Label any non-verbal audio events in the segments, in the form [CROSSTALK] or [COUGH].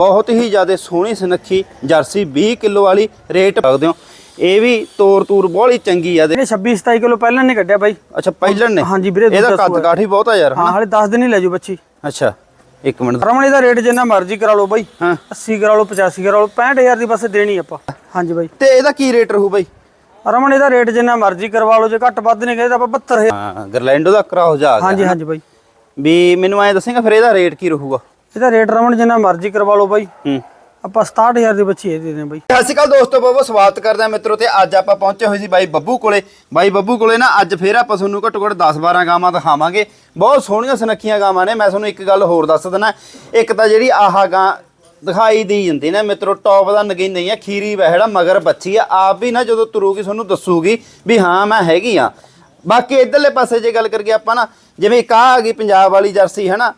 ਬਹੁਤ ਹੀ ਜ਼ਿਆਦਾ ਸੋਹਣੀ ਸੁਨੱਖੀ ਜਰਸੀ 20 ਕਿਲੋ ਵਾਲੀ ਰੇਟ ਸਕਦੇ ਹੋ। ਇਹ ਵੀ ਤੋਰ ਤੂਰ ਹੀ ਚੰਗੀ ਆ ਦੇ ਇਹਨੇ 26 27 ਕਿਲੋ ਪਹਿਲਾਂ ਨਹੀਂ ਕੱਢਿਆ ਬਾਈ। ਅੱਛਾ ਪਹਿਲਣ ਨੇ ਹਾਂਜੀ ਵੀਰੇ, ਇਹਦਾ ਕੱਦ। ਕਾਠੀ ਬਹੁਤ ਆ ਯਾਰ ਹਾਂ ਹਾਲੇ 10 ਦਿਨ ਹੀ ਲੈ ਜਾਓ ਬੱਚੀ। ਅੱਛਾ ਇੱਕ ਮਿੰਟ। ਰਮਣ ਇਹਦਾ ਰੇਟ ਜਿੰਨਾ ਮਰਜ਼ੀ ਕਰਾ ਲਓ ਬਾਈ। ਹਾਂ। 80 ਕਰਾ ਲਓ 85 ਕਰਾ ਲਓ 65000 ਦੀ ਬਸ ਦੇਣੀ ਆਪਾਂ। ਹਾਂਜੀ ਬਾਈ। ਤੇ ਇਹਦਾ ਕੀ ਰੇਟ ਰਹੂ ਬਾਈ? ਰਮਣ ਇਹਦਾ ਰੇਟ ਜਿੰਨਾ ਮਰਜ਼ੀ ਕਰਵਾ ਲਓ ਜੇ ਘੱਟ ਵੱਧ ਨਹੀਂ ਕਹੇ ਤਾਂ ਆਪਾਂ 72000 ਹਾਂ ਗਰਲੈਂਡੋ ਦਾ ਕਰਾਓ ਜਾ ਹਾਂਜੀ ਹਾਂਜੀ ਬਾਈ। ਵੀ ਮੈਨੂੰ ਐ ਦੱਸੇਗਾ ਫਿਰ ਇਹਦਾ ਰੇਟ ਕੀ ਰਹੂਗਾ? ਇਹਦਾ ਰੇਟ ਰਮਣ ਜਿੰਨਾ ਮਰਜ਼ੀ ਕਰਵਾ ਲਓ ਬਾਈ। ਹੂੰ। ਆਪਾਂ 67000 ਦੀ ਬੱਚੀ ਇਹ ਦੇ ਦੇਣੀ ਬਾਈ। ਸਤਿ ਸ਼੍ਰੀ ਅਕਾਲ ਦੋਸਤੋ ਬਹੁਤ ਬਹੁਤ ਸਵਾਗਤ ਕਰਦੇ ਮਿੱਤਰੋ ਤੇ ਅੱਜ ਆਪਾਂ ਪਹੁੰਚੇ ਹੋਏ ਸੀ ਬਾਈ ਬੱਬੂ ਕੋਲੇ। ਬਾਈ ਬੱਬੂ ਕੋਲੇ ਨਾ ਅੱਜ ਫੇਰ ਆਪਾਂ ਤੁਹਾਨੂੰ ਘੱਟੋ ਘੱਟ 10 12 ਗਾਵਾਂ ਦਿਖਾਵਾਂਗੇ। ਬਹੁਤ ਸੋਹਣੀਆਂ ਸੁਨੱਖੀਆਂ ਗਾਵਾਂ ਨੇ ਮੈਂ ਤੁਹਾਨੂੰ ਇੱਕ ਗੱਲ ਹੋਰ ਦੱਸ ਦਿੰਦਾ। ਇੱਕ ਤਾਂ ਜਿਹੜੀ ਆਹ ਗਾਂ ਦਿਖਾਈ ਦੀ ਜਾਂਦੀ ਨਾ ਮਿੱਤਰੋ ਟੌਪ ਦਾ ਨਗੀਨ ਨਹੀਂ ਆ ਖੀਰੀ ਵਹਿੜਾ ਮਗਰ ਬੱਚੀ ਆ। ਆਪ ਵੀ ਨਾ ਜਦੋਂ ਤੁਰੂਗੀ ਤੁਹਾਨੂੰ ਦੱਸੂਗੀ ਵੀ ਹਾਂ ਮੈਂ ਹੈਗੀ ਆ। ਬਾਕੀ ਇਧਰਲੇ ਪਾਸੇ ਜੇ ਗੱਲ ਕਰੀਏ ਆਪਾਂ ਨਾ ਜਿਵੇਂ ਇੱਕ ਆ ਗਈ ਪੰਜਾਬ ਵਾਲੀ ਜਰਸੀ ਹਨਾ?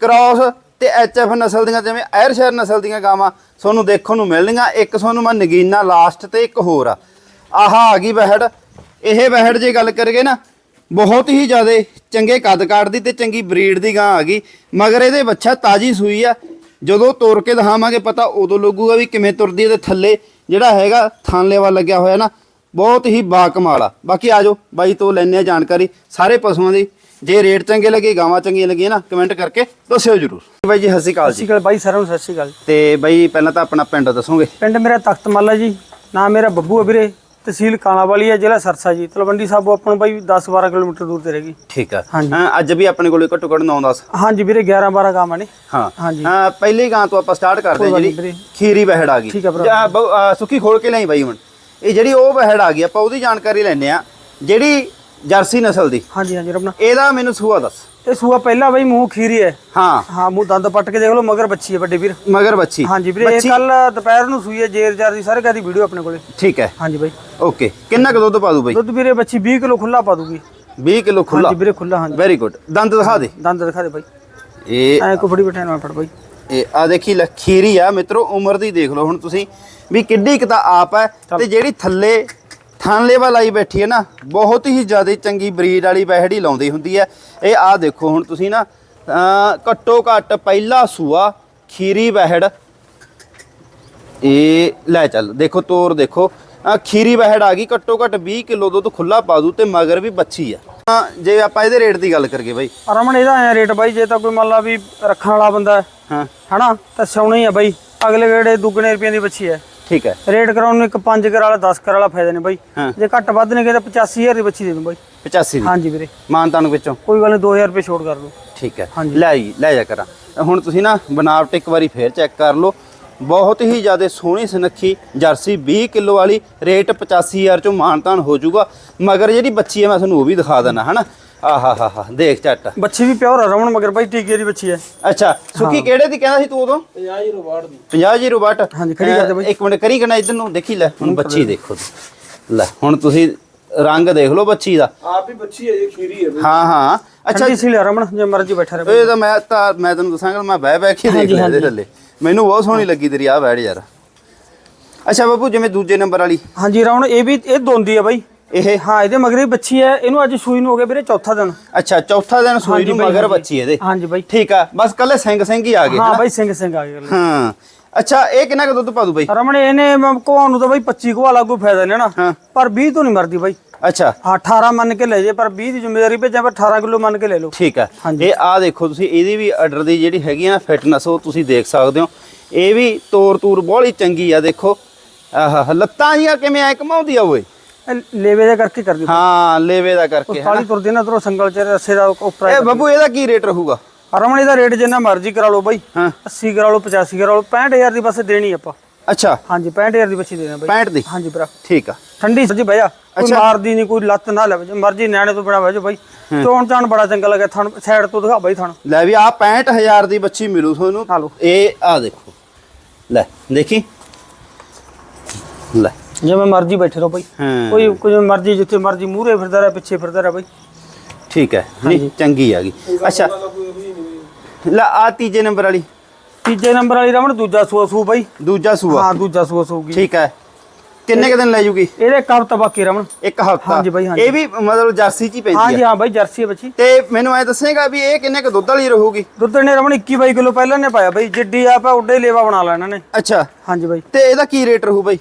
ਕ੍ਰਾਸ ਤੇ ਐਚਐਫ ਨਸਲ ਦੀਆਂ ਜਿਵੇਂ ਆਇਰਸ਼ਾਇਰ ਨਸਲ ਦੀਆਂ ਗਾਵਾਂ ਤੁਹਾਨੂੰ ਦੇਖਣ ਨੂੰ ਮਿਲਣਗੀਆਂ ਇੱਕ ਤੁਹਾਨੂੰ ਮੈਂ ਨਗੀਨਾ ਲਾਸਟ ਤੇ ਇੱਕ ਹੋਰ ਆ। ਆਹ ਆ ਗਈ ਵਹਿੜ। ਇਹ ਬਹਿੜ ਜੇ ਗੱਲ ਕਰੀਏ ਨਾ, ਬਹੁਤ ਹੀ ਜ਼ਿਆਦਾ ਚੰਗੇ ਕੱਦ ਕਾਟ ਦੀ ਤੇ ਚੰਗੀ ਬਰੀਡ ਦੀ ਗਾਂ ਆ ਗਈ, ਮਗਰ ਇਹਦੇ ਬੱਚਾ ਤਾਜੀ ਸੂਈ ਆ। ਜਦੋਂ ਤੋੜ ਕੇ ਦਿਖਾਵਾਂਗੇ ਪਤਾ ਉਦੋਂ ਲੱਗੂਗਾ ਵੀ ਕਿਵੇਂ ਤੁਰਦੀ ਹੈ ਤੇ ਥੱਲੇ ਜਿਹੜਾ ਹੈਗਾ ਥਾਂਲੇਵਾ ਲੱਗਿਆ ਹੋਇਆ ਨਾ, ਬਹੁਤ ਹੀ ਬਾਕਮਾਲ ਆ। ਬਾਕੀ ਆਜੋ ਬਾਈ ਤੋਂ ਲੈਣੇ ਆ ਜਾਣਕਾਰੀ, ਸਾਰੇ ਪਸ਼ੂਆਂ ਦੀ ਜੇ ਰੇਟ ਚੰਗੇ ਲੱਗੇ ਗਾਵਾਂ ਚੰਗੀਆਂ ਲੱਗੀਆਂ ਨਾ ਕਮੈਂਟ ਕਰਕੇ ਦੱਸਿਓ ਜਰੂਰ। ਬਾਈ ਜੀ ਸਤਿ ਸ਼੍ਰੀ ਅਕਾਲ ਸਤਿ ਜੀ ਅਕਾਲ ਬਾਈ ਸਾਰਿਆਂ ਨੂੰ ਸਤਿ ਸ਼੍ਰੀ ਅਕਾਲ। ਤੇ ਬਾਈ ਪਹਿਲਾਂ ਤਾਂ ਆਪਣਾ ਪਿੰਡ ਦੱਸੋਗੇ? ਪਿੰਡ ਮੇਰਾ ਤਖਤ ਮਾਲਾ ਜੀ ਨਾਮ ਮੇਰਾ ਬੱਬੂ ਹੈ ਵੀਰੇ ਤਹਿਸੀਲ ਕਾਲਾਵਾਲੀ ਹੈ ਜ਼ਿਲ੍ਹਾ ਸਰਸਾ ਜੀ। ਤਲਵੰਡੀ ਸਾਬੋ ਆਪਾਂ ਨੂੰ ਬਾਈ 10 12 ਕਿਲੋਮੀਟਰ ਦੂਰ ਤੇ ਰਹੇਗੀ ਠੀਕ ਆ। ਹਾਂਜੀ। ਹਾਂ, ਅੱਜ ਵੀ ਆਪਣੇ ਕੋਲੇ ਘੱਟੋ ਘੱਟ 9-10 ਹਾਂਜੀ ਵੀਰੇ 11 12 ਗਾਵਾਂ ਨੇ। ਹਾਂ। ਹਾਂਜੀ। ਹਾਂ ਪਹਿਲੀ ਗਾਂ ਤੋਂ ਆਪਾਂ ਸਟਾਰਟ ਕਰਦੇ ਕੋਈ ਹਾਂ ਜਿਹੜੀ ਵੀਰੇ। ਖੀਰੀ ਵਹਿੜ ਆ ਗਈ। ਠੀਕ ਆ ਭਰਾ। ਜਾਂ ਬਹੁ- ਅਹ ਸੁੱਕੀ ਖੋਲ ਕੇ ਲਈ ਬਾਈ ਹੁਣ। ਇਹ ਜਿਹੜੀ ਉਹ ਵਹਿੜ ਆ ਗਈ ਆਪਾਂ ਉਹਦੀ ਜਾਣਕਾਰੀ ਲੈਣੇ ਆ ਜਿਹੜੀ ਜਰਸੀ ਨਸਲ ਦੀ। ਹਾਂਜੀ ਹਾਂਜੀ ਰਬਨਾ ਇਹਦਾ ਮੈਨੂੰ ਸੂਆ ਦੱਸ। ਇਹ ਸੂਆ ਪਹਿਲਾ ਬਾਈ ਮੂੰਹ ਖੀਰੀ ਹੈ ਹਾਂ। ਹਾਂ ਮੂੰਹ ਦੰਦ ਪੱਟ ਕੇ ਦੇਖ ਲਓ ਮਗਰ ਬੱਚੀ ਹੈ ਵੱਡੇ ਵੀਰ। ਮਗਰ ਬੱਚੀ। ਹਾਂਜੀ ਵੀਰੇ ਇਹ ਕੱਲ ਦੁਪਹਿਰ ਨੂੰ ਸੂਈ ਹੈ ਜੇਰ ਜਾਰ ਦੀ ਸਾਰੇ ਕਾ ਦੀ ਵੀਡੀਓ ਆਪਣੇ ਕੋਲੇ। ਠੀਕ ਹੈ ਹਾਂਜੀ ਬਾਈ। ਓਕੇ। ਕਿੰਨਾ ਕੁ ਦੁੱਧ ਪਾ ਦੂ ਬਾਈ? ਦੁੱਧ ਵੀਰੇ ਬੱਚੀ 20 ਕਿਲੋ ਖੁੱਲਾ ਪਾ ਦੂਗੀ। 20 ਕਿਲੋ ਖੁੱਲਾ ਹਾਂਜੀ ਵੀਰੇ ਖੁੱਲਾ ਹਾਂਜੀ। ਵੈਰੀ ਗੁੱਡ ਦੰਦ ਦਿਖਾ ਦੇ। ਦੰਦ ਦਿਖਾ ਦੇ ਬਾਈ। ਇਹ ਐ ਕੋ ਫੜੀ ਬਿਠਾਣਾ ਫੜ ਬਾਈ। ਇਹ ਆ ਦੇਖੀ ਲੈ ਖੀਰੀ ਆ। ਮਿੱਤਰੋ ਉਮਰ ਦੀ ਦੇਖ ਲਓ ਹੁਣ ਤੁਸੀਂ। ਵੀ ਕਿੱਡੀ ਕੁ ਤਾਂ ਆਪ ਹੈ ਤੇ ਜਿਹੜੀ ਥੱਲੇ ਥਣ ਲੈਵਲ ਆਈ ਬੈਠੀ ਹੈ ਨਾ ਬਹੁਤ ਹੀ ਜ਼ਿਆਦਾ ਚੰਗੀ ਬਰੀਡ ਵਾਲੀ ਬਹਿੜੀ ਲਾਉਂਦੀ ਹੁੰਦੀ ਹੈ। ਇਹ ਆ ਦੇਖੋ ਹੁਣ ਤੁਸੀਂ ਨਾ ਘੱਟੋ ਘੱਟ ਪਹਿਲਾ ਸੂਆ ਖੀਰੀ ਬਹਿੜ ਇਹ ਲੈ ਚੱਲ ਦੇਖੋ ਤੋਰ ਦੇਖੋ। ਖੀਰੀ ਬਹਿੜ ਆ ਗਈ ਘੱਟੋ ਘੱਟ 20 ਕਿਲੋ ਦੁੱਧ ਖੁੱਲਾ ਪਾ ਦੂ ਤੇ ਮਗਰ ਵੀ ਬੱਚੀ ਆ। ਜੇ ਆਪਾਂ ਇਹਦੇ ਰੇਟ ਦੀ ਗੱਲ ਕਰੀਏ ਬਾਈ। ਰਮਣ ਇਹਦਾ ਐ ਰੇਟ ਬਾਈ ਜੇ ਤਾਂ ਕੋਈ ਮੰਨ ਲਾ ਵੀ ਰੱਖਣ ਵਾਲਾ ਬੰਦਾ ਹੈ, ਹਾਂ। ਹਨਾ ਤਾਂ ਸਿਉਣਾ ਹੀ ਆ ਬਾਈ। ਅਗਲੇ ਗੇੜੇ ਦੁੱਗਣੇ ਰੁਪਈਆਂ ਦੀ ਬੱਚੀ ਹੈ। ਠੀਕ ਹੈ। ਰੇਟ ਕਰਾਉਣ ਨੂੰ ਇੱਕ 5 ਕਰ ਵਾਲਾ 10 ਕਰ ਵਾਲਾ ਫਾਇਦਾ ਨਹੀਂ ਬਾਈ। ਹਾਂ। ਜੇ ਘੱਟ ਵੱਧ ਨੇ ਤਾਂ 85000 ਦੀ ਬੱਚੀ ਦੇ ਦੂੰ ਬਾਈ। 85 ਦੀ। ਹਾਂਜੀ ਵੀਰੇ। ਮਾਨਤਾਨ ਵਿੱਚੋਂ। ਕੋਈ ਗੱਲ ਨਹੀਂ 2000 ਰੁਪਏ ਛੋਟ ਕਰ ਲਓ। ਠੀਕ ਹੈ। ਹਾਂਜੀ। ਲੈ ਜੀ ਲੈ ਜਾ ਕਰਾਂ। ਹੁਣ ਤੁਸੀਂ ਨਾ ਬਨਾਵਟ ਇੱਕ ਵਾਰੀ ਫੇਰ ਚੈੱਕ ਕਰ ਲਓ। ਬਹੁਤ ਹੀ ਜ਼ਿਆਦਾ ਸੋਹਣੀ ਸੁਨੱਖੀ ਜਰਸੀ 20 ਕਿਲੋ ਵਾਲੀ ਰੇਟ 85000 ਚੋਂ ਮਾਨਤਾਨ ਹੋ ਜਾਊਗਾ। ਮਗਰ ਜਿਹੜੀ ਬੱਚੀ ਹੈ ਮੈਂ ਤੁਹਾਨੂੰ ਉਹ ਵੀ ਦਿਖਾ ਦਿੰਦਾ ਹਨਾ? ਆਹਾ ਹਾ ਹਾ ਦੇਖ ਝੱਟ। ਬੱਚੀ ਵੀ ਪਿਓਰ ਆ ਰਮਣ ਮਗਰ ਬਾਈ ਟੀਕੇ ਦੀ ਬੱਚੀ ਹੈ। ਅੱਛਾ ਸੁੱਕੀ ਕਿਹੜੇ ਦੀ ਕਹਿੰਦਾ ਸੀ ਤੂੰ ਉਦੋਂ? 50 ਜੀਰੋ 62 ਦੀ। 50 ਜੀਰੋ 62 ਹਾਂਜੀ, ਖੜੀ ਕਰ ਦੇ ਬਾਈ। ਇੱਕ ਮਿੰਟ ਕਰੀ ਕਣਾ ਇਧਰ ਨੂੰ ਦੇਖੀ ਲੈ ਹੁਣ ਬੱਚੀ ਦੇਖੋ। ਲੈ ਹੁਣ ਤੁਸੀਂ ਰੰਗ ਦੇਖ ਲਓ ਬੱਚੀ ਦਾ। ਆਪ ਹੀ ਬੱਚੀ ਹੈ ਇਹ ਖੀਰੀ ਹੈ ਹਾਂ ਹਾਂ ਅੱਛਾ। ਅੱਛਾ ਸੀ ਲਿਆ ਰਮਣ ਜੇ ਮਰਜ਼ੀ ਬੈਠਾ ਰਹੇ ਇਹ ਤਾਂ ਮੈਂ ਤਾਂ ਮੈਂ ਤੈਨੂੰ ਦੱਸਾਂਗਾ ਮੈਂ ਬਹਿ ਬਹਿ ਕੇ ਦੇਖ ਲਿਆ ਇਹਦੇ ਥੱਲੇ। ਮੈਨੂੰ ਬਹੁਤ ਸੋਹਣੀ ਲੱਗੀ ਤੇਰੀ ਆ ਬੈੜ ਯਾਰ। ਅੱਛਾ ਬਾਬੂ ਜਿਵੇਂ ਦੂਜੇ ਨੰਬਰ ਵਾਲੀ। ਹਾਂਜੀ ਰਮਣ ਇਹ ਵੀ ਇਹ ਦੋਂਦੀ ਆ ਬਾਈ। ਇਹ ਹਾਂ ਇਹਦੇ ਮਗਰ ਬੱਚੀ ਹੈ। ਇਹਨੂੰ ਅੱਜ ਸੂਈ ਨੂੰ ਹੋ ਗਿਆ ਵੀਰੇ ਚੌਥਾ ਦਿਨ। ਅੱਛਾ ਚੌਥਾ ਦਿਨ ਸੂਈ ਨੂੰ ਮਗਰ। ਬੱਚੀ ਇਹਦੇ। ਹਾਂਜੀ ਬਾਈ। ਠੀਕ ਆ ਬਸ ਕੱਲੇ ਸਿੰਘ ਸਿੰਘ ਹੀ ਆ ਗਏ ਹਾਂ? ਬਾਈ ਸਿੰਘ ਸਿੰਘ ਆ ਗਏ ਹਾਂ। ਅੱਛਾ ਇਹ ਕਿੰਨਾ ਕੁ ਦੁੱਧ ਪਾ ਦੂ ਬਾਈ? ਰਮਣ ਇਹਨੇ ਕੋਹਾਂ ਨੂੰ ਤਾਂ ਬਾਈ 25 ਕੋਹਾ ਲਾਗੂ ਫਾਇਦਾ ਨਹੀਂ ਨਾ। ਪਰ 20 ਤੋਂ ਨਹੀਂ ਮਰਦੀ ਬਾਈ। ਅੱਛਾ। ਹਾਂ 18 ਮੰਨ ਕੇ ਲੈ ਜੇ ਪਰ 20 ਦੀ ਜ਼ਿੰਮੇਵਾਰੀ ਭੇਜਾਂ ਪਰ 18 ਕਿਲੋ ਮੰਨ ਕੇ ਲੈ ਲਓ। ਠੀਕ ਆ। ਇਹ ਆ ਦੇਖੋ ਤੁਸੀਂ ਇਹਦੀ ਵੀ ਆਰਡਰ ਦੀ ਜਿਹੜੀ ਹੈਗੀ ਆ ਨਾ ਫਿਟਨੈਸ ਉਹ ਤੁਸੀਂ ਦੇਖ ਸਕਦੇ ਹੋ। ਇਹ ਵੀ ਤੋਰ ਤੂਰ ਬਹੁਤ ਹੀ ਚੰਗੀ ਆ ਦੇਖੋ। ਆਹ ਲੱਤਾਂ ਜੀਆਂ ਕਿਵੇਂ ਐ ਕਮਾਉਂਦੀ ਆ ਓਏ। ਇਹ ਲੇਵੇ ਦੇ ਕਰਕੇ ਕਰਦੀ ਹਾਂ ਲੇਵੇ ਦਾ ਕਰਕੇ ਹਨਾ। ਕਾਲੀ ਤੁਰਦੀ ਨਾ ਉਧਰੋਂ ਸੰਗਲ ਚ ਰੱਸੇ ਦਾ ਉੱਪਰ ਇਹ ਬੱਬੂ ਇਹਦਾ ਕੀ ਰੇਟ ਰਹੂਗਾ? ਰਮਣ ਇਹਦਾ ਰੇਟ ਜਿੰਨਾ ਮਰਜ਼ੀ ਕਰਾ ਲਓ ਬਾਈ। ਹਾਂ। 80 ਕਰਾ ਲਓ 85 ਕਰਾ ਲਓ 65000 ਦੀ ਬਸ ਦੇਣੀ ਆਪਾਂ। ਅੱਛਾ। ਹਾਂਜੀ 65000 ਦੀ ਬੱਚੀ ਦੇਣਾ ਬਾਈ। 65 ਦੀ? ਹਾਂਜੀ ਭਰਾ। ਠੀਕ ਆ। ਠੰਡੀ ਸੱਜੀ ਬਹਿ ਜਾ ਕੋਈ ਮਾਰਦੀ ਨਹੀਂ ਕੋਈ ਲੱਤ ਨਾ ਲਵੇ। ਜੇ ਮਰਜ਼ੀ ਨਿਆਣੇ ਤੋਂ ਬਿਨਾ ਬਹਿ ਜਾ ਬਾਈ। ਚੋਣ ਚਾਣ ਬੜਾ ਚੰਗਾ ਲੱਗਿਆ ਥਣ ਸਾਈਡ ਤੋਂ ਦਿਖਾ ਬਾਈ ਥਣ। ਲੈ ਵੀ ਆ 65000 ਦੀ ਬੱਚੀ ਮਿਲੂ ਤੁਹਾਨੂੰ। ਆ ਲਓ। ਇਹ ਆ ਦੇਖੋ। ਲੈ ਦੇਖੀ? ਲੈ। ਜਿਵੇਂ ਮਰਜ਼ੀ ਬੈਠੇ ਰਹੋ ਬਾਈ। ਹਾਂ। ਕੋਈ ਕੋਈ ਮਰਜ਼ੀ ਜਿੱਥੇ ਮਰਜ਼ੀ ਮੂਹਰੇ ਫਿਰਦਾ ਰਿਹਾ ਪਿੱਛੇ ਫਿਰਦਾ ਰਿਹਾ ਬਾਈ। ਠੀਕ ਹੈ ਨਹੀਂ ਚੰਗੀ ਆ ਗਈ। ਅੱਛਾ। ਲੈ ਆ ਤੀਜੇ ਨੰਬਰ ਵਾਲੀ। ਤੀਜੇ ਨੰਬਰ ਵਾਲੀ ਰਮਣ ਦੂਜਾ ਸੂਆ ਸੂ ਬਾਈ। ਦੂਜਾ ਸੂਆ। ਹਾਂ ਦੂਜਾ ਸੂਆ ਸੂਗੀ ਠੀਕ ਹੈ। ਕਿੰਨੇ ਕ ਦਿਨ ਲੈ ਜੂਗੀ? ਇਹਦੇ ਤਾਂ ਬਾਕੀ ਰਮਣ ਇੱਕ ਹਫਤਾ। ਹਾਂਜੀ ਬਾਈ, ਹਾਂਜੀ। ਇਹ ਵੀ ਮਤਲਬ ਜਰਸੀ ਚ ਹੀ ਪੈਂਦੀ ਹਾਂਜੀ ਆ ਹਾਂ ਬਾਈ ਜਰਸੀ ਹੈ ਬੱਚੀ। ਤੇ ਮੈਨੂੰ ਐ ਦੱਸੇਗਾ ਵੀ ਇਹ ਕਿੰਨੇ ਕ ਦੁੱਧ ਵਾਲੀ ਰਹੂਗੀ? ਦੁੱਧ ਨੇ ਰਮਣ 21 ਬਾਈ ਕਿਲੋ ਪਹਿਲਾਂ ਨੇ ਪਾਇਆ ਬਾਈ। ਜਿੱਡੀ ਆਪਾ ਉੱਡੇ ਲੇਵਾ ਬਣਾ ਲੈਣਾ ਇਹਨਾਂ ਨੇ। ਅੱਛਾ। ਹਾਂਜੀ ਬਾਈ। ਤੇ ਇਹਦਾ ਕੀ ਰੇਟ ਰਹੂ ਬਾਈ?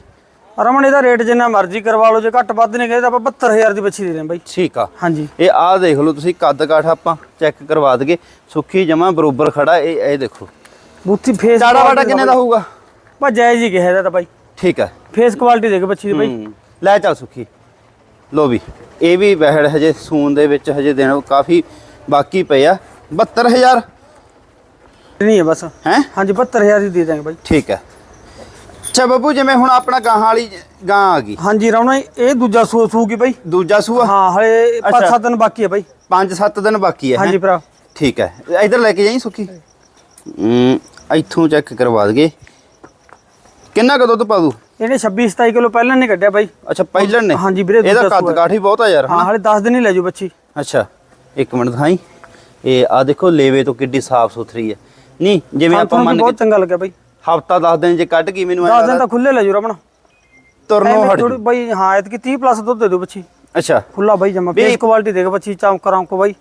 ਰਮਣ ਇਹਦਾ ਰੇਟ ਜਿੰਨਾ ਮਰਜ਼ੀ ਕਰਵਾ ਲਓ ਜੇ ਘੱਟ ਵੱਧ ਨਹੀਂ ਗਏ ਤਾਂ ਆਪਾਂ 72000 ਦੀ ਬੱਚੀ ਦੇ ਦੇਂ ਬਾਈ। ਠੀਕ ਆ। ਹਾਂਜੀ। ਇਹ ਆਹ ਦੇਖ ਲਓ ਤੁਸੀਂ ਕੱਦ ਕਾਠ ਆਪਾਂ ਚੈੱਕ ਕਰਵਾ ਦਗੇ ਸੁੱਖੀ ਜਮਾ ਬਰੋਬਰ ਖੜਾ ਇਹ ਇਹ ਦੇਖੋ। ਬੂਥੀ ਫੇਸ ਚਾੜਾ ਵਾਟਾ ਕਿੰਨੇ ਦਾ ਹੋਊਗਾ? ਬਾ ਜਾਇਜ਼ ਹੀ ਕਿਹਾ ਇਹਦਾ ਤਾਂ ਬਾਈ। ਠੀਕ ਹੈ ਫੇਸ ਕੁਆਲਿਟੀ ਦੇਖ ਬੱਚੀ ਦੀ ਬਾਈ। ਹੂੰ। ਲੈ ਚੱਲ ਸੁੱਖੀ। ਲੋ ਵੀ ਇਹ ਵੀ ਬਹਿੜ ਹਜੇ ਸੂਨ ਦੇ ਵਿੱਚ ਹਜੇ ਦਿਨ ਕਾਫੀ ਬਾਕੀ ਪਏ ਆ। 72000 ਨਹੀਂ ਹੈ ਬਸ। ਹੈ? ਹਾਂਜੀ 72000 ਦੀ ਦੇ ਦਾਂਗੇ ਬਾਈ। ਠੀਕ ਹੈ ਅੱਛਾ ਬੱਬੂ ਜਿਵੇਂ ਹੁਣ ਆਪਣਾ ਗਾਂ ਵਾਲੀ ਗਾਂ ਆ ਗਈ। ਹਾਂਜੀ ਰਾਉਣਾ ਇਹ ਦੂਜਾ ਸੂ ਸੂਗੀ ਬਾਈ। ਦੂਜਾ ਸੂਆ ਹਾਂ ਹਲੇ ਅੱਛਾ। 5-7 ਦਿਨ ਬਾਕੀ ਹੈ ਬਾਈ। 5-7 ਦਿਨ ਬਾਕੀ ਹੈ? ਹਾਂਜੀ ਭਰਾ। ਠੀਕ ਹੈ ਇਧਰ ਲੈ ਕੇ ਜਾਈ ਹੂੰ ਇੱਥੋਂ ਚੈੱਕ ਕਰਵਾ ਦਗੇ ਕਿੰਨਾ ਕੁ ਦੁੱਧ ਪਾ ਦੂ ਇਹਨੇ 26-27 ਕਿਲੋ ਪਹਿਲਾਂ ਨਹੀਂ ਕੱਢਿਆ ਬਾਈ। ਅੱਛਾ ਪਹਿਲਣ ਨੇ ਹਾਂਜੀ ਵੀਰੇ, ਇਹਦਾ ਕੱਦ। ਕਾਠ ਬਹੁਤ ਆ ਯਾਰ ਹਾਂ ਹਲੇ 10 ਦਿਨ ਹੀ ਲੈ ਜੂ ਬੱਚੀ। ਅੱਛਾ ਇੱਕ ਮਿੰਟ ਦਿਖਾਈ। ਇਹ ਆ ਦੇਖੋ ਲੇਵੇ ਤੋਂ ਕਿੱਡੀ ਸਾਫ਼ ਸੁਥਰੀ ਹੈ ਨਹੀਂ ਜਿਵੇਂ ਆਪਾਂ ਮੰਨ ਬਹੁਤ ਚੰਗਾ ਲੱਗਿਆ ਬਾਈ। ਹਫਤਾ 10 ਦਿਨ ਜੇ ਕੱਢ ਗਈ ਮੈਨੂੰ 10 ਦਿਨ ਤਾਂ ਖੁੱਲੇ ਲੈ ਜੂ ਰਮਣ ਤੁਰਨੋਂ ਹਟ ਥੋੜੀ। ਬਾਈ ਹਾਂ ਇਤਕੀ 30 ਪਲੱਸ ਦੁੱਧ ਦੇ ਦੂ ਬੱਚੀ। ਅੱਛਾ। ਖੁੱਲਾ ਬਾਈ ਜਮਾ। ਫੇਸ ਕੁਆਲਿਟੀ ਦੇਖ ਬੱਚੀ ਚਮਕ ਰੰਗ ਬਾਈ।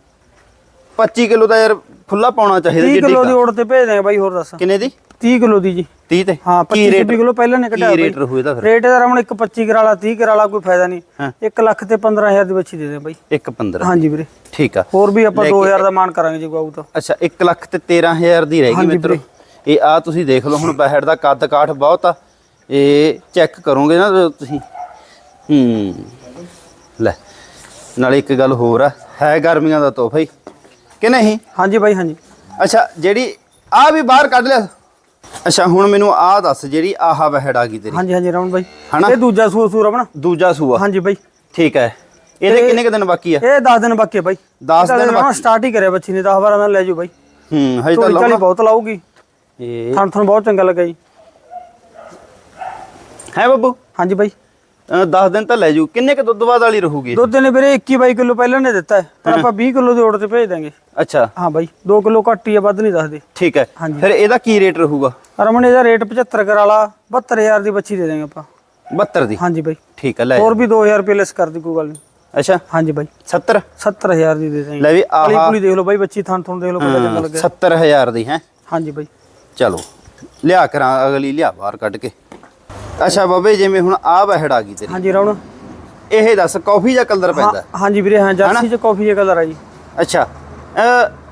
25 ਕਿਲੋ ਦਾ ਯਾਰ ਖੁੱਲਾ ਪਾਉਣਾ ਚਾਹੀਦਾ 30 ਜਿੱਡੀ ਕਿਲੋ ਦੀ ਕੁ। オ ੜ ਤੇ ਭੇਜ ਦਾਂਗੇ ਬਾਈ ਹੋਰ ਦੱਸ। ਕਿੰਨੇ ਦੀ? 30 ਕਿਲੋ ਦੀ ਜੀ। 30 ਤੇ? ਹਾਂ ਕੀ 25 ਰੇਟ 26 ਕਿਲੋ ਪਹਿਲਾਂ ਨੇ ਕੱਢਿਆ ਕੀ ਰੇਟ ਰਹੂ ਇਹਦਾ ਫਿਰ? ਰੇਟ ਇਹਦਾ ਰਮਣ ਇੱਕ 25 ਕਰਾਲਾ 30 ਕਰਾਲਾ ਕੋਈ ਫਾਇਦਾ ਨਹੀਂ। ਹਾਂ। 1 ਲੱਖ ਤੇ 15000 ਦੀ ਬੱਚੀ ਦੇ ਦੇ ਬਾਈ। 1 15 ਹਾਂਜੀ ਵੀਰੇ। ਠੀਕ ਆ। ਹੋਰ ਵੀ ਆਪਾਂ ਲੈ ਕੇ- 2000 ਦਾ ਮਾਨ ਕਰਾਂਗੇ ਜੇ ਆਊ ਤਾਂ। ਅੱਛਾ 1 ਲੱਖ ਤੇ 13000 ਦੀ ਰਹਿ ਗਈ ਹਾਂਜੀ ਮਿੱਤਰੋ। ਇਹ ਆ ਤੁਸੀਂ ਦੇਖ ਲਓ ਹੁਣ [LAUGHS] ਬਹਿੜ ਦਾ ਕੱਦ ਕਾਠ ਬਹੁਤ ਆ। ਇਹ ਚੈੱਕ ਕਰੋਗੇ ਨਾ ਤੁਸੀਂ। ਹੂੰ। ਲੈ ਨਾਲੇ ਇੱਕ ਗੱਲ ਹੋਰ ਆ ਹੈ ਗਰਮੀਆਂ ਦਾ ਤੋਹਫਾ ਹੀ ਕਿ ਨਹੀਂ? ਹਾਂਜੀ ਬਾਈ ਹਾਂਜੀ। ਅੱਛਾ ਜਿਹੜੀ ਆ ਵੀ ਬਾਹਰ ਕੱਢ ਲਿਆ। ਅੱਛਾ ਹੁਣ ਮੈਨੂੰ ਆ ਦੱਸ ਜਿਹੜੀ ਆਹ ਬਹਿੜ ਆ ਗਈ ਤੇਰੀ। ਹਾਂਜੀ ਹਾਂਜੀ ਰਾਉਣ ਬਾਈ। ਹਨਾ? ਇਹ ਦੂਜਾ ਸੂ ਸੂ ਰਮਣ ਦੂਜਾ ਸੂਆ। ਹਾਂਜੀ ਬਾਈ। ਠੀਕ ਹੈ। ਇਹਦੇ ਕਿੰਨੇ ਕੁ ਦਿਨ ਬਾਕੀ ਆ? ਇਹ 10 ਦਿਨ ਬਾਕੀ ਬਾਈ। 10 ਦਿਨ ਬਾਕੀ। ਸਟਾਰਟ ਹੀ ਕਰਿਆ ਬੱਚੀ ਨੇ 10 12 ਦਿਨ ਲੈ ਜੂ ਬਾਈ। ਹੂੰ ਹਜੇ ਤਾਂ ਲਾਉਣਾ। ਬਹੁਤ ਲਾਊਗੀ। ਇਹ ਥਣ ਥਣ ਬਹੁਤ ਚੰਗਾ ਲੱਗਾ ਜੀ। ਹੈ ਬੱਬੂ? ਹਾਂਜੀ ਬਾਈ। 10 ਦਿਨ ਤਾਂ ਲੈ ਜੂ। ਕਿੰਨੇ ਕੁ ਦੁੱਧ ਬਾਅਦ ਵਾਲੀ ਰਹੂਗੀ? ਦੁੱਧ ਨੇ ਵੀਰੇ 21 22 ਕਿਲੋ ਪਹਿਲਾਂ ਨੇ ਦਿੱਤਾ ਹੈ। ਪਰ ਆਪਾਂ 20 ਕਿਲੋ ਦੇ ਆਰਡਰ ਤੇ ਭੇਜ ਦਾਂਗੇ ਅੱਛਾ। ਹਾਂ ਬਾਈ 2 ਕਿਲੋ ਘੱਟ ਹੀ ਆ ਵੱਧ ਨਹੀਂ ਦੱਸਦੇ। ਠੀਕ ਹੈ। ਫਿਰ ਇਹਦਾ ਕੀ ਰੇਟ ਰਹੂਗਾ? ਰਮਣ ਇਹਦਾ ਰੇਟ 75 ਕਰਾਲਾ 72000 ਦੀ ਬੱਚੀ ਦੇ ਦਾਂਗੇ ਆਪਾਂ। 72 ਦੀ? ਹਾਂਜੀ ਬਾਈ। ਠੀਕ ਹੈ ਲੈ ਹੋਰ ਵੀ 2000 ਰੁਪਏ ਲੈਸ ਕਰ ਦੀ ਕੋਈ ਗੱਲ ਨਹੀਂ। ਅੱਛਾ। ਹਾਂਜੀ ਬਾਈ। 70 70000 ਦੀ ਦੇ ਦਾਂਗੇ ਲੈ ਵੀ ਆਹ। ਕੁਲੀ ਦੇਖ ਲਓ ਬਾਈ ਬੱਚੀ ਥਣ ਥਣ ਦੇਖ ਲਓ ਕਿੰਨਾ ਚੰਗਾ ਲੱਗਿਆ। 70000 ਦੀ ਹੈ? ਹਾਂਜੀ ਬਾਈ। ਚਲੋ ਲਿਆ ਕਰਾਂ ਅਗਲੀ ਲਿਆ ਬਾਹਰ ਕੱਢ ਕੇ। ਅੱਛਾ ਬਾਬੇ ਜਿਵੇਂ ਹੁਣ ਆ ਬਹਿੜ ਆ ਗਈ ਤੇਰੀ। ਹਾਂਜੀ ਰਾਉਣ ਇਹ ਦੱਸ ਕਾਫੀ ਜਾਂ ਕਲਰ ਪੈਂਦਾ? ਹਾਂਜੀ ਵੀਰੇ ਹਾਂ ਜਰਸੀ ਚ ਕਾਫੀ ਜੇ ਕਲਰ ਆ ਜੀ। ਅੱਛਾ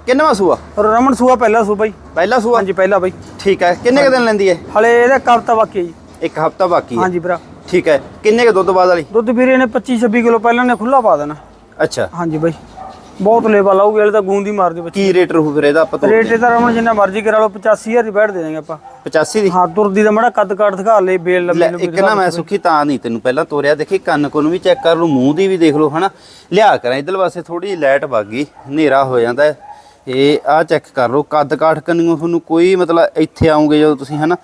ਕਿੰਨਵਾਂ ਸੂਆ? ਔਰ ਰਮਨ ਸੂਆ ਪਹਿਲਾ ਸੂ ਬਾਈ। ਪਹਿਲਾ ਸੂਆ? ਹਾਂਜੀ ਪਹਿਲਾ ਬਾਈ। ਠੀਕ ਹੈ ਕਿੰਨੇ ਕੁ ਦਿਨ ਲੈਂਦੀ ਹੈ? ਹਲੇ ਇਹਦਾ ਕਵਤਾ ਬਾਕੀ ਜੀ। ਇੱਕ ਹਫਤਾ ਬਾਕੀ ਹੈ। ਹਾਂਜੀ ਵੀਰਾ ਠੀਕ ਹੈ ਕਿੰਨੇ ਕੁ ਦੁੱਧ ਬਾਅਦ ਵਾਲੀ ਦੁੱਧ ਵੀਰੇ ਨੇ 25 26 ਕਿਲੋ ਪਹਿਲਾਂ ਨੇ ਖੁੱਲਾ ਪਾ ਦੇਣਾ। ਅੱਛਾ। ਹਾਂਜੀ ਬਾਈ। ਬਹੁਤ ਲੇਵਾ ਲਾਊਗੀ ਹਲੇ ਤਾਂ ਗੂੰਦੀ ਮਾਰਦੀ ਬੱਚੀ। ਕੀ ਰੇਟ ਰਹੂ ਫਿਰ ਇਹਦਾ ਆਪਾਂ ਰੇਟ ਇਹਦਾ ਰਮਨ ਜਿੰਨਾ ਮਰਜ਼ੀ ਕਰਾ ਲਓ 85000 ਦੀ ਬੈਠ ਦੇ ਦਾਂਗੇ ਆਪਾਂ। 85 ਦੀ? ਹਾਂ ਤੁਰਦੀ ਦਾ ਮੜਾ ਕੱਦ ਕਾਠ ਦਿਖਾ ਲੈ ਬੇਲ ਲੈ ਲੰਮੀ ਲੰਮੀ ਇੱਕ ਨਾ ਮੈਂ ਸੁੱਖੀ ਤਾਂ ਨਹੀਂ ਤੈਨੂੰ ਪਹਿਲਾਂ ਤੋਰਿਆ। ਦੇਖੀ ਕੰਨ ਕੋਨ ਵੀ ਚੈੱਕ ਕਰ ਲਓ ਮੂੰਹ ਦੀ ਵੀ ਦੇਖ ਲਓ ਹਨਾ? ਲਿਆ ਕਰਾਂ ਇਧਰ ਪਾਸੇ ਥੋੜੀ ਲਾਈਟ ਵਗ ਗਈ ਹਨੇਰਾ ਹੋ ਜਾਂਦਾ ਹੈ। ਇਹ ਆ ਚੈੱਕ ਕਰ ਲਓ ਕੱਦ ਕਾਠ ਕੰਨੀਓ ਤੁਹਾਨੂੰ ਕੋਈ ਮਤਲਬ ਇੱਥੇ ਆਉਂਗੇ ਜਦੋਂ ਤੁਸੀਂ ਹਨਾ?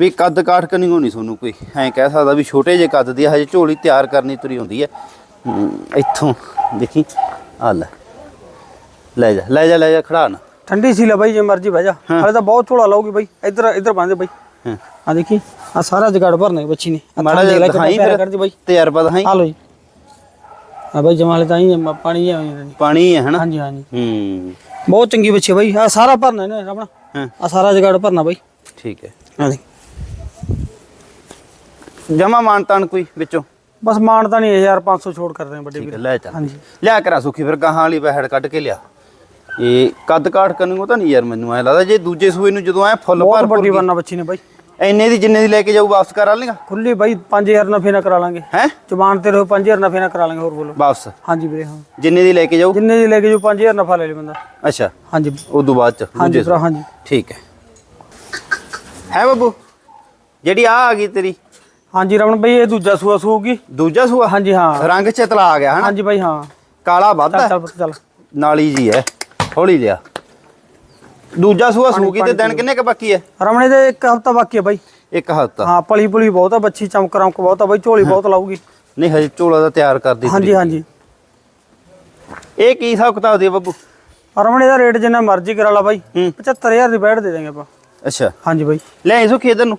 ਵੀ ਕੱਦ ਕਾਠ ਕੰਨੀਓ ਨਹੀਂ ਤੁਹਾਨੂੰ ਕੋਈ ਐਂ ਕਹਿ ਸਕਦਾ ਵੀ ਛੋਟੇ ਜੇ ਕੱਦ ਦੀ ਆ, ਹਜੇ ਝੋਲੀ ਤਿਆਰ ਕਰਨੀ ਤੁਰੀ ਹੁੰਦੀ ਹੈ। ਹਮ, ਇੱਥੋਂ ਦੇਖੀ ਆ ਲੈ। ਲੈ ਜਾ ਲੈ ਜਾ ਲੈ ਜਾ ਖੜਾ ਨਾ। ਠੰਡੀ ਸੀ ਲੈ ਬਾਈ ਜੇ ਮਰਜ਼ੀ ਬਹਿ ਜਾ। ਹਲੇ ਤਾਂ ਬਹੁਤ ਝੋਲਾ ਲਾਊਗੀ ਬਾਈ। ਇੱਧਰ ਇੱਧਰ ਬੰਦੇ ਬਾਈ। ਹਾਂ। ਆ ਦੇਖੀ ਆ ਸਾਰਾ ਜਗੜ ਭਰਨਾ ਬੱਚੀ ਨੇ। ਮਾੜਾ ਜਿਹਾ ਦਿਖਾਈ ਫਿਰ ਕਰਦੀ ਬਾਈ। ਤਜਰਬਾ ਦਿਖਾਈ। ਆ ਲੋ ਜੀ। ਆ ਬਾਈ ਜਮਾਲੇ ਤਾਂ ਹੀ ਹੈ, ਪਾਣੀ ਜਾਂਦਾ ਪਾਣੀ ਹੈ ਹਨਾ? ਹਾਂਜੀ ਹਾਂਜੀ। ਹੂੰ। ਬਹੁਤ ਚੰਗੀ ਬੱਚੀ ਹੈ ਬਾਈ। ਆ ਸਾਰਾ ਭਰਨਾ ਇਹਨੇ ਆਪਣਾ। ਹਾਂ। ਆ ਸਾਰਾ ਜਗੜ ਭਰਨਾ ਬਾਈ। ਠੀਕ ਹੈ। ਆ ਦੇਖ। ਜਮਾ ਮਾਨਤਾਨ ਕੋਈ ਵਿੱਚੋਂ? ਬਸ ਮਾਨ ਤਾਂ ਨਹੀਂ 1500 ਛੋੜ ਕਰਦੇ ਆ ਵੱਡੇ ਹੈ ਵੀਰ। ਲੈ ਚੱਲ। ਹਾਂਜੀ। ਲਿਆ ਕਰਾਂ ਸੁਖੀ ਫਿਰ ਗਾਹਾਂ ਵਾਲੀ ਬਹਿੜ ਕੱਢ ਕੇ ਲਿਆ। ਇਹ ਕੱਦ ਕਾਠ ਕੰਨੂ ਤਾਂ ਨਹੀਂ ਯਾਰ ਮੈਨੂੰ ਐ ਲੱਗਦਾ ਜੇ ਦੂਜੇ ਸੂਏ ਨੂੰ ਜਦੋਂ ਐ ਫੁੱਲ ਬਹੁਤ ਭਰ ਵੱਡੀ ਬੰਨਾ ਬੱਚੀ ਨੇ ਬਾਈ। ਇੰਨੇ ਦੀ ਜਿੰਨੇ ਦੀ ਲੈ ਕੇ ਜਾਊ ਵਾਪਸ ਕਰਾ ਲੇਗਾ? ਖੁੱਲੀ ਬਾਈ 5000 ਨਫੇ ਨਾ ਕਰਾ ਲਾਂਗੇ। ਹੈ? ਜ਼ਬਾਨ ਤੇ ਰਹੋ 5000 ਨਫੇ ਨਾ ਕਰਾ ਲਾਂਗੇ ਹੋਰ ਬੋਲੋ। ਵਾਪਸ। ਹਾਂਜੀ ਵੀਰੇ ਹਾਂ। ਜਿੰਨੇ ਦੀ ਲੈ ਕੇ ਜਾਊ? ਜਿੰਨੇ ਦੀ ਲੈ ਕੇ ਜੋ 5000 ਨਫਾ ਲੈ ਲੇ ਬੰਦਾ। ਅੱਛਾ। ਹਾਂਜੀ। ਉਦੋਂ ਬਾਅਦ ਚ ਹਾਂਜੀ ਦੂਜੇ ਭਰਾ ਹਾਂਜੀ। ਠੀਕ ਹੈ। ਹੈ ਬੱਬੂ? ਜਿਹੜੀ ਆ ਆ ਗਈ ਤੇਰੀ? ਹਾਂਜੀ ਰਮਨ ਬਾਈ ਇਹ ਦੂਜਾ ਸੂਆ ਸੂਗੀ ਦੂਜਾ ਸੂਆ? ਹਾਂਜੀ ਹਾਂ। ਰੰਗ ਚਤਲਾ ਆ ਗਿਆ ਹਨਾ? ਹਾਂਜੀ ਬਾਈ ਹਾਂ। ਕਾਲਾ ਵੱਧ ਚੱਲ ਹੈ ਚੱਲ ਪੁੱਤ ਚੱਲ। ਨਾਲੀ ਜੀ ਹੈ। ਹੌਲੀ ਲਿਆ ਦੂਜਾ ਸੂਆ ਸੂਗੀ ਤੇ ਦਿਨ ਕਿੰਨੇ ਕ ਬਾਕੀ ਹੈ ਰਮਣੇ ਦੇ ਇੱਕ ਹਫਤਾ ਬਾਕੀ ਹੈ ਬਾਈ। ਇੱਕ ਹਫ਼ਤਾ। ਹਾਂ ਪਲੀ ਪੁਲੀ ਬਹੁਤ ਆ ਬੱਚੀ ਚਮਕ ਰਮਕ ਬਹੁਤ ਆ ਬਾਈ ਝੋਲੀ ਬਹੁਤ ਲਾਊਗੀ। ਨਹੀਂ ਹਜੇ ਝੋਲਾ ਦਾ ਤਿਆਰ ਕਰਦੀ ਹਾਂਜੀ ਹਾਂਜੀ। ਇਹ ਕੀ ਹਿਸਾਬ ਕਿਤਾਬ ਦੀ ਬੱਬੂ? ਰਮਣੇ ਦਾ ਰੇਟ ਜਿੰਨਾ ਮਰਜ਼ੀ ਕਰਾ ਲਾ ਬਾਈ। ਹੂੰ। 75000 ਦੀ ਬੈਠ ਦੇ ਦਾਂਗੇ ਆਪਾਂ। ਅੱਛਾ। ਹਾਂਜੀ ਬਾਈ। ਲੈ ਇਸੋ ਖੇਦਰ ਨੂੰ।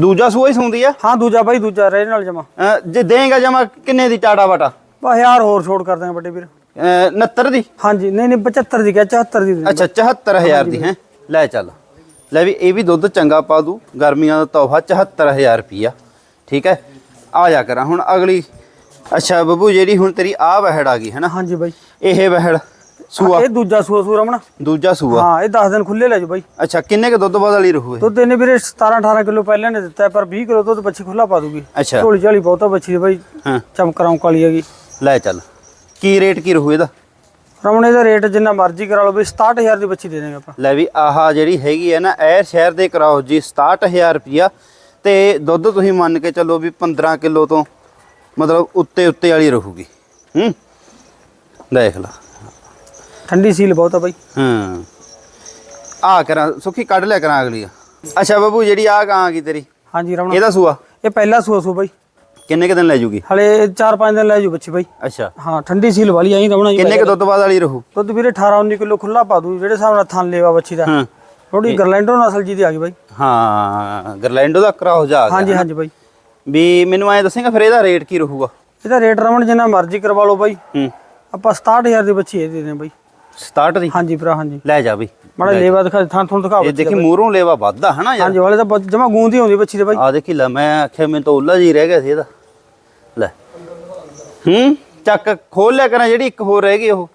ਦੂਜਾ ਸੂਆ ਹੀ ਸੁੰਦੀ ਆ? ਹਾਂ ਦੂਜਾ ਬਾਈ ਦੂਜਾ ਰਹਿ ਨਾਲ ਜਮਾ। ਜੇ ਦੇਂਗਾ ਜਮਾ ਕਿੰਨੇ ਦੀ ਟਾਟਾ ਵਾਟਾ ਬਾ ਹੋਰ ਛੋੜ ਕਰ ਦਾਂਗੇ ਵੱਡੇ ਵੀਰ। 69 ਦੀ? ਹਾਂਜੀ ਨਹੀਂ ਨਹੀਂ 75 ਦੀ ਕਿਹਾ 74 ਦੀ। ਅੱਛਾ 74000 ਦੀ ਹੈ? ਲੈ ਚੱਲ। ਲੈ ਵੀ ਇਹ ਵੀ ਦੁੱਧ ਚੰਗਾ ਪਾ ਦੂ। ਗਰਮੀਆਂ ਦਾ ਤੋਹਫਾ 74000 ਰੁਪਿਆ ਠੀਕ ਹੈ? ਆ ਜਾ ਕਰਾਂ। ਹੁਣ ਅਗਲੀ। ਅੱਛਾ ਬੱਬੂ ਜਿਹੜੀ ਹੁਣ ਤੇਰੀ ਆ ਵਹਿੜ ਆ ਗਈ ਹੈ ਨਾ ਹਾਂਜੀ ਬਾਈ। ਇਹ ਵਹਿੜ ਸੂਆ। ਇਹ ਦੂਜਾ ਸੂਆ ਸੂਆ ਰਮਣਾ। ਦੂਜਾ ਸੂਆ। ਹਾਂ ਇਹ 10 ਦਿਨ ਖੁੱਲੇ ਲੈ ਜਾਓ ਬਾਈ। ਅੱਛਾ ਕਿੰਨੇ ਕ ਦੁੱਧ ਬਾਦ ਵਾਲੀ ਰਹੂ ਇਹ ਦੁੱਧ ਇਹਨੇ ਵੀਰੇ 17 18 ਕਿਲੋ ਪਹਿਲਾਂ ਨੇ ਦਿੱਤਾ ਪਰ 20 ਕਿਲੋ ਦੁੱਧ ਬੱਚੀ ਖੁੱਲਾ ਪਾ ਦੂਗੀ। ਅੱਛਾ। ਝੋਲੀ ਝਾਲੀ ਬਹੁਤਾ ਬੱਚੀ ਬਾਈ। ਹਾਂ। ਚਮਕਰਾਉਂ ਕਾਲੀ ਹੈਗੀ। ਲੈ ਚੱਲ। ਕੀ ਰੇਟ ਕੀ ਰਹੂ ਇਹਦਾ? ਰਮਣੇ ਦਾ ਰੇਟ ਜਿੰਨਾ ਮਰਜ਼ੀ ਕਰਾ ਲਓ ਬਈ 67000 ਦੀ ਬੱਚੀ ਦੇ ਦੇਣਗੇ ਆਪਾਂ। ਲੈ ਵੀ ਆਹ ਜਿਹੜੀ ਹੈਗੀ ਹੈ ਨਾ ਇਹ ਸ਼ਹਿਰ ਦੇ ਕਰਾਓ ਜੀ 67000 ਰੁਪਿਆ ਤੇ ਦੁੱਧ ਤੁਸੀਂ ਮੰਨ ਕੇ ਚੱਲੋ ਵੀ 15 ਕਿਲੋ ਤੋਂ ਮਤਲਬ ਉੱਤੇ ਉੱਤੇ ਵਾਲੀ ਰਹੂਗੀ। ਹੂੰ? ਦੇਖ ਲਾ। ਠੰਡੀ ਸੀਲ ਬਹੁਤ ਆ ਬਾਈ। ਹਾਂ। ਆ ਕਰਾਂ ਸੁਖੀ ਕੱਢ ਲਿਆ ਕਰਾਂ ਅਗਲੀ ਅੱਛਾ ਬਾਬੂ ਜਿਹੜੀ ਆ ਆ ਗਈ ਤੇਰੀ? ਹਾਂਜੀ ਰਮਣਾ। ਇਹਦਾ ਸੂਆ? ਇਹ ਪਹਿਲਾ ਸੂਆ ਸੂ ਬਾਈ। ਕਿੰਨੇ ਕ ਦਿਨ ਲੈ ਜੂਗੀ? ਹਲੇ 4-5 ਦਿਨ ਲੈ ਜਾਓ ਬੱਚੀ ਬਾਈ। ਅੱਛਾ। ਹਾਂ ਠੰਡੀ ਸੀਲ ਵਾਲੀ ਆਈ ਜੀ ਕਿੰਨੇ ਕ ਦੁੱਧ ਬਾਦ ਵਾਲੀ ਰਹੂ? ਦੁੱਧ ਵੀਰੇ 18-19 ਕਿਲੋ ਖੁੱਲਾ ਪਾ ਦੂ ਜਿਹੜੇ ਹਿਸਾਬ ਨਾਲ ਥਣ ਲੇਵਾ ਬੱਚੀ ਦਾ। ਹਾਂ। ਥੋੜੀ ਗਰਲੈਂਡੋ ਨਸਲ ਜੀ ਦੀ ਆ ਗਈ ਬਾਈ। ਹਾਂ ਗਰਲੈਂਡੋ ਦਾ ਕਰਾਓ ਜਾ ਗਿਆ ਹਾਂਜੀ ਹਾਂਜੀ ਬਾਈ। ਵੀ ਮੈਨੂੰ ਐ ਦੱਸੇਗਾ ਫਿਰ ਇਹਦਾ ਰੇਟ ਕੀ ਰਹੂਗਾ? ਇਹਦਾ ਰੇਟ ਰਮਣ ਜਿੰਨਾ ਮਰਜ਼ੀ ਕਰਵਾ ਲਓ ਬਾਈ। ਹੂੰ। ਆਪਾਂ 67000 ਦੀ ਬੱਚੀ ਇਹ ਦੇ ਦੇਣੇ ਬਾਈ। 67 ਦੀ? ਹਾਂਜੀ ਭਰਾ ਹਾਂਜੀ। ਲੈ ਜਾ ਬਈ ਮਾੜਾ ਲੇਵਾ ਦਿਖਾ ਥਾਂ ਥੋਂ ਦਿਖਾ ਇਹ ਦੇਖੀ ਮੂਹਰੋਂ ਲੇਵਾ ਵੱਧਦਾ ਹਨਾ ਯਾਰ। ਹਾਂਜੀ ਵਾਲੇ ਤਾਂ ਜਮਾ ਗੂੰਦੀ ਆਉਂਦੀ ਬੱਚੀ ਦੇ ਬਾਈ। ਆ ਦੇਖੀ ਲੈ ਮੈਂ ਆਖਿਆ ਮੈਨੂੰ ਤਾਂ ਉੱਲਾ ਜੀ ਰਹਿ ਗਿਆ ਸੀ ਇਹਦਾ। ਹੂੰ? ਚੱਕ ਖੋਲ ਲਿਆ ਕਰਾਂ ਜਿਹੜੀ ਇੱਕ ਹੋਰ ਰਹਿ ਗਈ ਉਹ।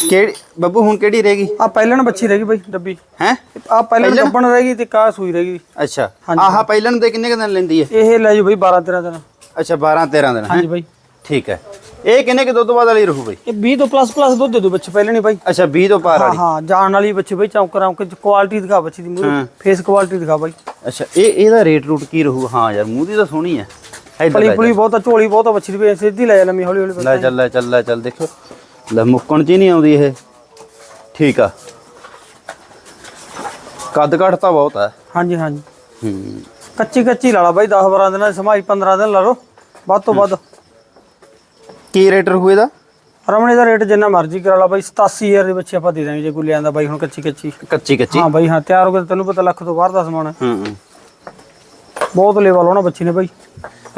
ਕਿਹੜੀ ਬੱਬੂ ਹੁਣ ਕਿਹੜੀ ਰਹਿ ਗਈ? ਆ ਪਹਿਲਣ ਬੱਚੀ ਰਹਿ ਗਈ ਬਾਈ ਡੱਬੀ। ਹੈ? ਆ ਪਹਿਲਣ ਡੱਬਣ ਰਹਿ ਗਈ ਤੇ ਕਾ ਸੂਈ ਰਹਿ ਗਈ। ਅੱਛਾ। ਆਹ ਪਹਿਲਣ ਦੇ ਕਿੰਨੇ ਦਿਨ ਲੈਂਦੀ ਹੈ ਇਹ ਲੈ ਜਾਓ ਬਾਈ 12 13 ਦਿਨ। ਅੱਛਾ 12 13 ਦਿਨ ਹਾਂਜੀ ਬਾਈ। ਠੀਕ ਹੈ। ਇਹ ਕਿੰਨੇ ਕੁ ਦੁੱਧ ਬਾਦ ਵਾਲੀ ਰਹੂ ਬਈ? ਇਹ 20 ਤੋਂ ਪਲੱਸ ਪਲੱਸ ਦੁੱਧ ਦੇ ਦੋ ਬੱਚੇ ਪਹਿਲੇ ਨਹੀਂ ਬਾਈ। ਅੱਛਾ 20 ਤੋਂ ਪਾਰ ਵਾਲੀ। ਹਾਂ ਜਾਣ ਵਾਲੀ ਬੱਚੇ ਬਾਈ ਚੌਂਕਰਾਂ ਕਿ ਕੁਆਲਿਟੀ ਦਿਖਾ ਬੱਚੀ ਦੀ ਮੂੰਹ। ਫੇਸ ਕੁਆਲਿਟੀ ਦਿਖਾ ਬਾਈ। ਅੱਛਾ ਇਹ ਇਹਦਾ ਰੇਟ ਰੂਟ ਕੀ ਰਹੂ? ਹਾਂ ਯਾਰ ਮੂੰਹ ਦੀ ਤਾਂ ਸੋਹਣੀ ਹੈ। ਇੱਧਰ ਪਲੀ ਲੈ ਪੁਲੀ ਬਹੁਤ ਆ ਝੋਲੀ ਬਹੁਤ ਆ ਬੱਚੀ ਦੀ ਸਿੱਧੀ ਲੈ ਜਾ ਲੰਮੀ ਹੌਲੀ ਹੌਲੀ ਲੈ ਚੱਲ ਲੈ ਚੱਲ ਲੈ ਚੱਲ ਦੇਖੋ ਲੈ ਮੁੱਕਣ ਚ ਹੀ ਨਹੀਂ ਆਉਂਦੀ ਇਹ। ਠੀਕ ਆ। ਕੱਦ ਕੱਟ ਤਾਂ ਬਹੁਤ ਹੈ ਹਾਂਜੀ ਹਾਂਜੀ। ਹੂੰ। ਕੱਚੀ ਕੱਚੀ ਲਾ ਲਾ ਬਾਈ 10 12 ਦਿਨਾਂ ਦੀ ਸਮਾਈ 15 ਦਿਨ ਲਾ ਲਓ। ਵੱਧ ਤੋਂ ਵੱਧ। ਕੀ ਰੇਟ ਰਹੂ ਇਹਦਾ? ਰਮਣੇ ਦਾ ਰੇਟ ਜਿੰਨਾ ਮਰਜ਼ੀ ਕਰਾ ਲਾ ਬਾਈ 87000 ਦੇ ਬੱਚੇ ਆਪਾਂ ਦੇ ਦਾਂਗੇ ਜੇ ਕੋਈ ਲਿਆਂਦਾ ਬਾਈ ਹੁਣ ਕੱਚੀ ਕੱਚੀ। ਕੱਚੀ ਕੱਚੀ। ਹਾਂ ਬਾਈ ਹਾਂ ਤਿਆਰ ਹੋ ਕੇ ਤੈਨੂੰ ਪਤਾ ਲੱਖ ਤੋਂ ਬਾਹਰ ਦਾ ਸਮਾਨ ਹੈ। ਹੂੰ ਹੂੰ। ਬਹੁਤ ਲੈਵਲ ਹੋਣਾ ਬੱਚੀ ਨੇ ਬਾਈ।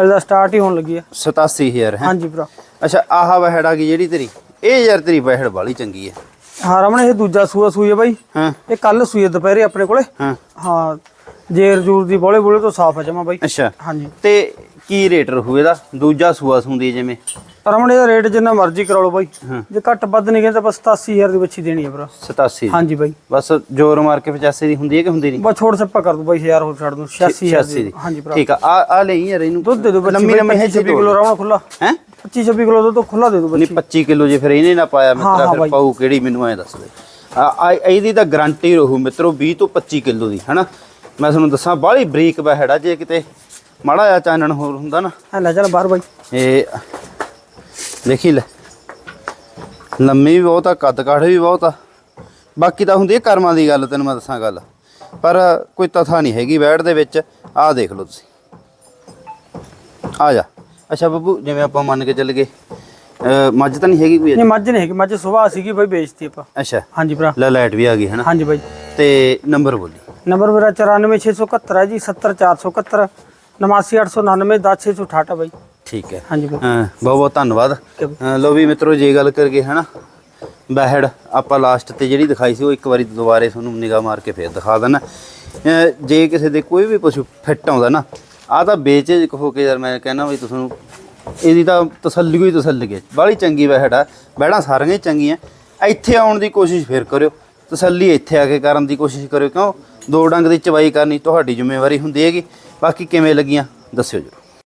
ਇਹਦਾ ਸਟਾਰਟ ਹੀ ਹੋਣ ਲੱਗੀ ਆ। 87000 ਹੈ? ਹਾਂਜੀ ਭਰਾ। ਅੱਛਾ ਆਹ ਵਹਿੜ ਆ ਗਈ ਜਿਹੜੀ ਤੇਰੀ? ਇਹ ਯਾਰ ਤੇਰੀ ਵਹਿੜ ਵਾਲੀ ਚੰਗੀ ਹੈ ਹਾਂ ਰਮਣੇ ਇਹ ਦੂਜਾ ਸੂਆ ਸੂਈ ਹੈ ਬਾਈ। ਹਾਂ। ਇਹ ਕੱਲ ਸੂਈ ਦੁਪਹਿਰੇ ਆਪਣੇ ਕੋਲੇ। ਹਾਂ। ਹਾਂ ਜੇਰ ਜੂਰ ਦੀ ਬੋਲੇ ਬੋਲੇ ਤੋਂ ਸਾਫ਼ ਹੈ ਜਮਾ ਬਾਈ। ਅੱਛਾ। ਹਾਂਜੀ। ਤੇ ਕੀ ਰੇਟ ਰਹੂ ਇਹਦਾ? ਦੂਜਾ ਸੂਆ ਸੁੰਦੀ ਜਿਵੇਂ। ਰਮਣੇ ਦਾ ਰੇਟ ਜਿੰਨਾ ਮਰਜ਼ੀ ਕਰਾ ਲਓ ਬਾਈ। ਜੇ ਘੱਟ ਵੱਧ ਨਹੀਂ ਕਹਿੰਦੇ ਬਸ 87000 ਦੀ ਬੱਚੀ ਦੇਣੀ ਹੈ ਭਰਾ। 87 ਹਾਂਜੀ ਬਾਈ। ਬਸ ਜ਼ੋਰ ਮਾਰ ਕੇ 85 ਦੀ ਹੁੰਦੀ ਹੈ ਕਿ ਹੁੰਦੀ ਨਹੀਂ? ਬਸ ਛੋੜ ਛੱਪਾ ਕਰ ਦੋ ਬਾਈ 1000 ਹੋਰ ਛੱਡ ਦੂੰ 86000 86 ਦੀ ਦੀ। ਹਾਂਜੀ ਭਰਾ। ਠੀਕ ਆ ਆ ਆ ਲਈ ਯਾਰ ਇਹਨੂੰ। ਦੁੱਧ ਦੇ ਬੱਚੀ ਲੰਮੀ ਲੰਮੀ ਹੈ 25 ਕਿਲੋ ਰਾਉਣਾ ਖੁੱਲਾ ਹੈ? 25 26 ਕਿਲੋ ਦੁੱਧ ਖੁੱਲਾ ਦੇ ਨਹੀਂ ਬੱਚੀ। 25 ਕਿਲੋ ਜੇ ਫਿਰ ਇਹਨੇ ਨਾ ਪਾਇਆ ਮਿੱਤਰਾ ਫਿਰ। ਪਾਉ ਕਿਹੜੀ ਮੈਨੂੰ ਐ ਦੱਸ ਦੇ। ਆ ਆ- ਇਹਦੀ ਤਾਂ ਗਾਰੰਟੀ ਰਹੂ ਮਿੱਤਰੋ 20 ਤੋਂ 25 ਕਿਲੋ ਦੀ ਹਨਾ? ਮੈਂ ਤੁਹਾਨੂੰ ਦੱਸਾਂ ਬਾਹਲੀ ਬਰੀਕ ਬਹਿੜਾ ਜੇ ਕਿਤੇ ਮਾੜਾ ਜਿਹਾ ਚਾਨਣ ਹੋਰ ਹੁੰਦਾ ਨਾ। ਆ ਲੈ ਚੱਲ ਬਾਹਰ ਬਾਈ। ਇਹ ਦੇਖੀ ਲੈ। ਲੰਮੀ ਵੀ ਬਹੁਤ ਆ ਕੱਦ ਕਾਠ ਵੀ ਬਹੁਤ ਆ। ਬਾਕੀ ਤਾਂ ਹੁੰਦੀ ਹੈ ਕਰਮਾਂ ਦੀ ਗੱਲ ਤੈਨੂੰ ਮੈਂ ਦੱਸਾਂ ਗੱਲ। ਪਰ ਕੋਈ ਤਥਾ ਨਹੀਂ ਹੈਗੀ ਬੈੜ ਦੇ ਵਿੱਚ ਆਹ ਦੇਖ ਲਓ ਤੁਸੀਂ। ਆ ਜਾ। ਅੱਛਾ ਬੱਬੂ ਜਿਵੇਂ ਆਪਾਂ ਮੰਨ ਕੇ ਚੱਲ ਗਏ ਮੱਝ ਤਾਂ ਨਹੀਂ ਹੈਗੀ ਕੋਈ ਨਹੀਂ ਮੱਝ ਨਹੀਂ ਹੈਗੀ ਮੱਝ ਸੁਬਾਹ ਸੀਗੀ ਬਾਈ ਵੇਚਤੀ ਆਪਾਂ। ਅੱਛਾ। ਹਾਂਜੀ ਭਰਾ। ਲੈ ਲਾਈਟ ਵੀ ਆ ਗਈ ਹੈ ਨਾ ਹਾਂਜੀ ਬਾਈ। ਤੇ ਨੰਬਰ ਬੋਲੀ। ਨੰਬਰ ਮੇਰਾ 94671 ਹੈ ਜੀ 70471 89899 10668 ਬਾਈ। ਠੀਕ ਹੈ। ਹਾਂਜੀ ਬਾਈ। ਬਹੁਤ ਬਹੁਤ ਧੰਨਵਾਦ। ਅਹ ਲਓ ਵੀ ਮਿੱਤਰੋ ਜੇ ਗੱਲ ਕਰਗੇ ਹਨਾ ਬਹਿੜ ਆਪਾਂ ਲਾਸਟ ਤੇ ਜਿਹੜੀ ਦਿਖਾਈ ਸੀ ਉਹ ਇੱਕ ਵਾਰੀ ਦੁਬਾਰੇ ਤੁਹਾਨੂੰ ਨਿਗਾਹ ਮਾਰ ਕੇ ਫੇਰ ਦਿਖਾ ਅਹ ਜੇ ਕਿਸੇ ਦੇ ਕੋਈ ਵੀ ਪਸ਼ੂ ਫਿੱਟ ਆਉਂਦਾ ਨਾ ਆ ਤਾਂ ਬੇਚਿਜਕ ਹੋ ਕੇ ਯਾਰ ਮੈਂ ਕਹਿੰਦਾ ਵੀ ਤੁਹਾਨੂੰ ਇਹਦੀ ਤਾਂ ਤਸੱਲੀ ਹੀ ਤਸੱਲੀ ਹੈ। ਬਾਹਲੀ ਚੰਗੀ ਬਹਿੜ ਆ ਬਹਿੜਾਂ ਸਾਰੀਆਂ ਹੀ ਚੰਗੀਆਂ। ਇੱਥੇ ਆਉਣ ਦੀ ਕੋਸ਼ਿਸ਼ ਫੇਰ ਕਰਿਓ ਤਸੱਲੀ ਇੱਥੇ ਆ ਕੇ ਕਰਨ ਦੀ ਕੋਸ਼ਿਸ਼ ਕਰਿਓ। ਕਿਉਂ? ਦੋ ਡੰਗ ਦੀ ਚਵਾਈ ਕਰਨੀ ਤੁਹਾਡੀ ਜ਼ਿੰਮੇਵਾਰੀ ਹੁੰਦੀ ਹੈਗੀ। ਬਾਕੀ ਕਿਵੇਂ ਲੱਗੀਆਂ ਦੱਸਿਓ ਜੀ